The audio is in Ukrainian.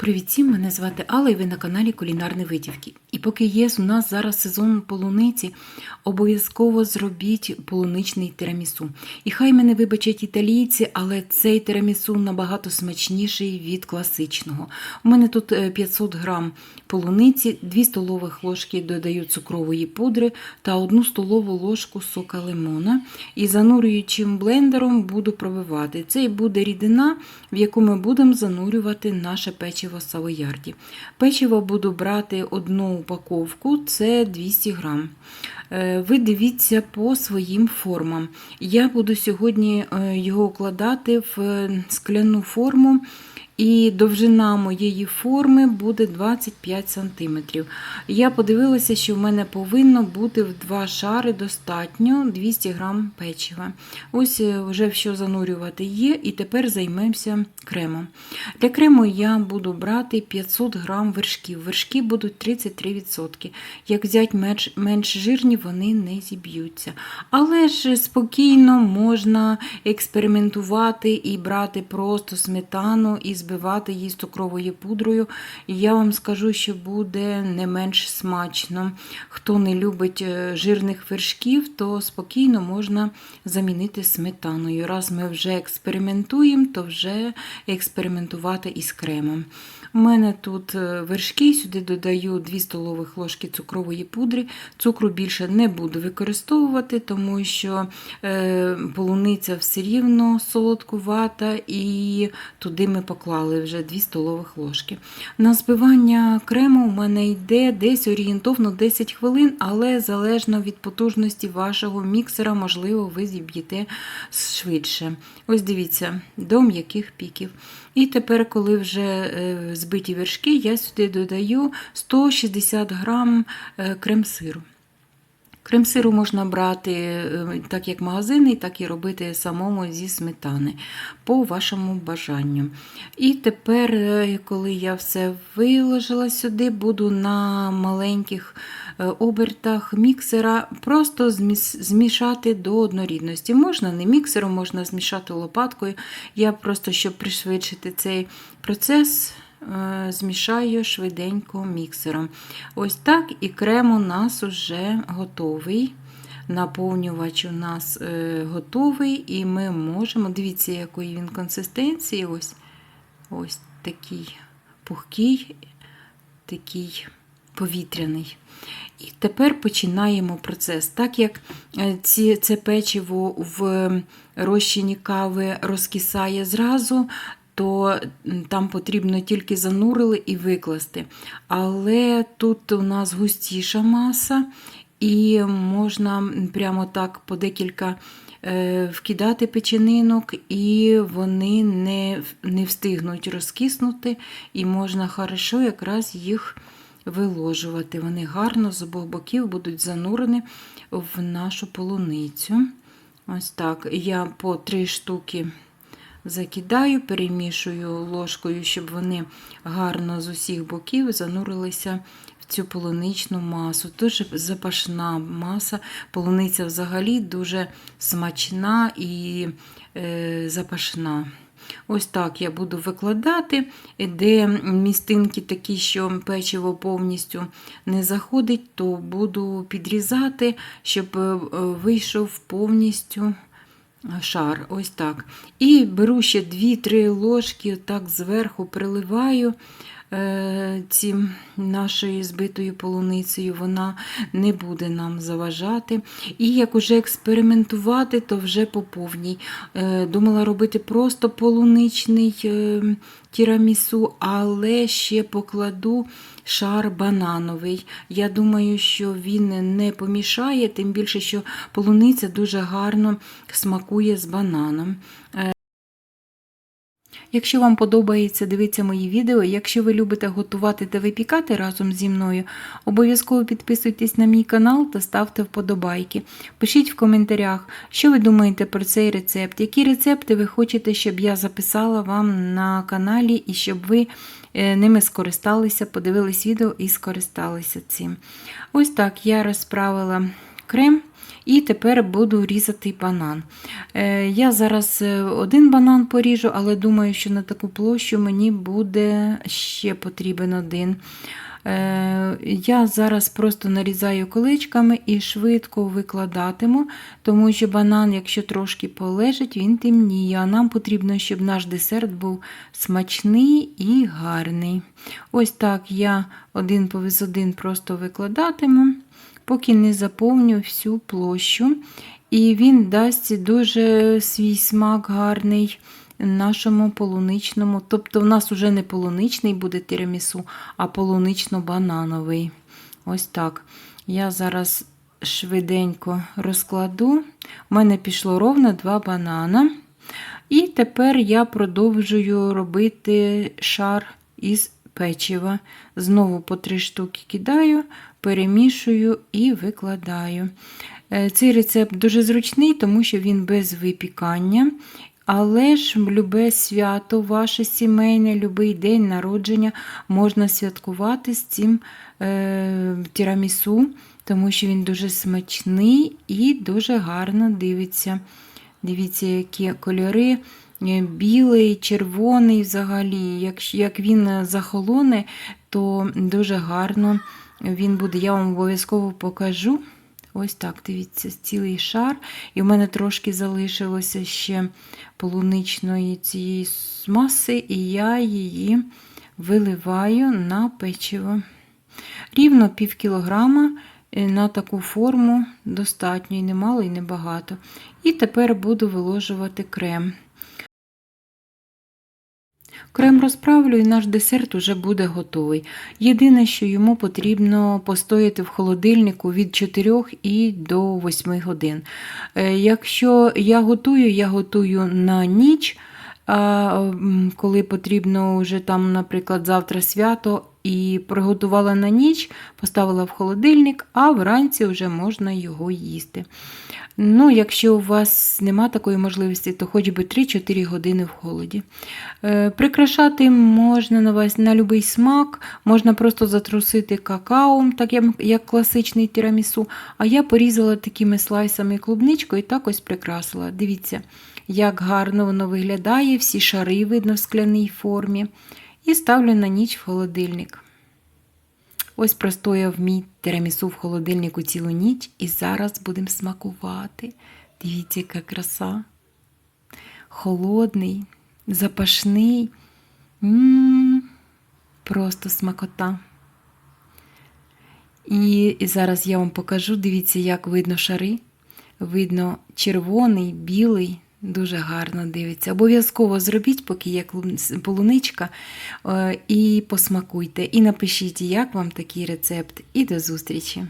Привіт всім, мене звати Алла і ви на каналі Кулінарні Витівки. Поки є у нас зараз сезон полуниці, обов'язково зробіть полуничний тирамісу. І хай мене вибачать італійці, але цей тирамісу набагато смачніший від класичного. У мене тут е, 500 грам полуниці, 2 столових ложки додаю цукрової пудри та 1 столову ложку сока лимона. І занурюючим блендером буду пробивати. Це і буде рідина, в яку ми будемо занурювати наше печиво савоярді. Печиво буду брати одну упаковку, це 200 грам. Е, Ви дивіться по своїм формам. Я буду сьогодні е, його укладати в е, скляну форму. І довжина моєї форми буде 25 см. Я подивилася, що в мене повинно бути в два шари достатньо 200 г печива. Ось е, вже в що занурювати є, і тепер займемося кремом. Для крему я буду брати 500 г вершків. Вершки будуть 33%. Як взяти менш, менш жирні, вони не зіб'ються. Але ж спокійно можна експериментувати і брати просто сметану і збивати її з цукровою пудрою. І я вам скажу, що буде не менш смачно. Хто не любить е, жирних вершків, то спокійно можна замінити сметаною. Раз ми вже експериментуємо, то вже експериментувати із кремом. У мене тут е, вершки, сюди додаю 2 столових ложки цукрової пудри. Цукру більше не буду використовувати, тому що е, полуниця все рівно солодкувата, і туди ми поклали вже 2 столових ложки. На збивання крему у мене йде десь орієнтовно 10 хвилин, але залежно від потужності вашого міксера, можливо, ви зіб'єте швидше. Ось дивіться, до м'яких піків. І тепер, коли вже е, збиті вершки, я сюди додаю 160 грам е, крем-сиру. Крем-сиру можна брати е, так як магазинний, так і робити самому зі сметани, по вашому бажанню. І тепер, е, коли я все виложила сюди, буду на маленьких е, обертах міксера просто змішати до однорідності. Можна не міксером, можна змішати лопаткою. Я просто, щоб пришвидшити цей процес, змішаю швиденько міксером. Ось так, і крем у нас уже готовий. Наповнювач у нас е, готовий, і ми можемо. Дивіться, якої він консистенції. Ось ось такий пухкий, такий повітряний. І тепер починаємо процес. Так як е, ці, це печиво в розчині кави розкисає зразу, то там потрібно тільки занурили і викласти. Але тут у нас густіша маса, і можна прямо так по декілька е, вкидати печенинок, і вони не, не встигнуть розкиснути, і можна хорошо якраз їх виложувати. Вони гарно з обох боків будуть занурені в нашу полуницю. Ось так. Я по три штуки закидаю, перемішую ложкою, щоб вони гарно з усіх боків занурилися в цю полуничну масу. Дуже запашна маса. Полуниця взагалі дуже смачна і е, запашна. Ось так я буду викладати, де містинки такі, що печиво повністю не заходить, то буду підрізати, щоб е, вийшов повністю шар. Ось так. І беру ще 2-3 ложки, так зверху приливаю ці нашою збитою полуницею, вона не буде нам заважати. І як уже експериментувати, то вже по повній. Е, думала робити просто полуничний е, тірамісу, але ще покладу шар банановий. Я думаю, що він не помішає, тим більше, що полуниця дуже гарно смакує з бананом. Якщо вам подобається дивитися мої відео, якщо ви любите готувати та випікати разом зі мною, обов'язково підписуйтесь на мій канал та ставте вподобайки. Пишіть в коментарях, що ви думаєте про цей рецепт, які рецепти ви хочете, щоб я записала вам на каналі і щоб ви е, ними скористалися, подивились відео і скористалися цим. Ось так я розправила крем. І тепер буду різати банан. Е, Я зараз е, один банан поріжу, але думаю, що на таку площу мені буде ще потрібен один. Е, Я зараз просто нарізаю колечками і швидко викладатиму, тому що банан, якщо трошки полежить, він темніє. А нам потрібно, щоб наш десерт був смачний і гарний. Ось так я один повз один просто викладатиму, поки не заповню всю площу. І він дасть дуже свій смак гарний нашому полуничному. Тобто, в нас вже не полуничний буде тирамісу, а полунично-банановий. Ось так. Я зараз швиденько розкладу. У мене пішло ровно два банана. І тепер я продовжую робити шар із печива. Знову по три штуки кидаю, перемішую і викладаю. Е, Цей рецепт дуже зручний, тому що він без випікання. Але ж любе свято, ваше сімейне, любий день народження можна святкувати з цим е, тірамісу, тому що він дуже смачний і дуже гарно дивиться. Дивіться, які кольори. е, Білий, червоний взагалі. Як, як він захолоне, то дуже гарно він буде. Я вам обов'язково покажу. Ось так, дивіться, цілий шар. І в мене трошки залишилося ще полуничної цієї маси, і я її виливаю на печиво. Рівно пів кілограма е, на таку форму достатньо, і не мало, і не багато. І тепер буду виложувати крем. Крем розправлю і наш десерт уже буде готовий. Єдине, що йому потрібно постояти в холодильнику від 4 і до 8 годин. Е, Якщо я готую, я готую на ніч. А коли потрібно вже там, наприклад, завтра свято і приготувала на ніч, поставила в холодильник, а вранці вже можна його їсти. Ну, якщо у вас нема такої можливості, то хоч би 3-4 години в холоді. Е, прикрашати можна на вас на будь-який смак, можна просто затрусити какао, так як, класичний тірамісу. А я порізала такими слайсами клубничку і так ось прикрасила. Дивіться, як гарно воно виглядає, всі шари видно в скляній формі. І ставлю на ніч в холодильник. Ось простояв мій тирамісу в холодильнику цілу ніч, і зараз будемо смакувати. Дивіться, яка краса. Холодний, запашний. М-м-м, просто смакота. І, і зараз я вам покажу, дивіться, як видно шари. Видно червоний, білий, дуже гарно дивиться. Обов'язково зробіть, поки є полуничка, е, і посмакуйте. І напишіть, як вам такий рецепт. І до зустрічі!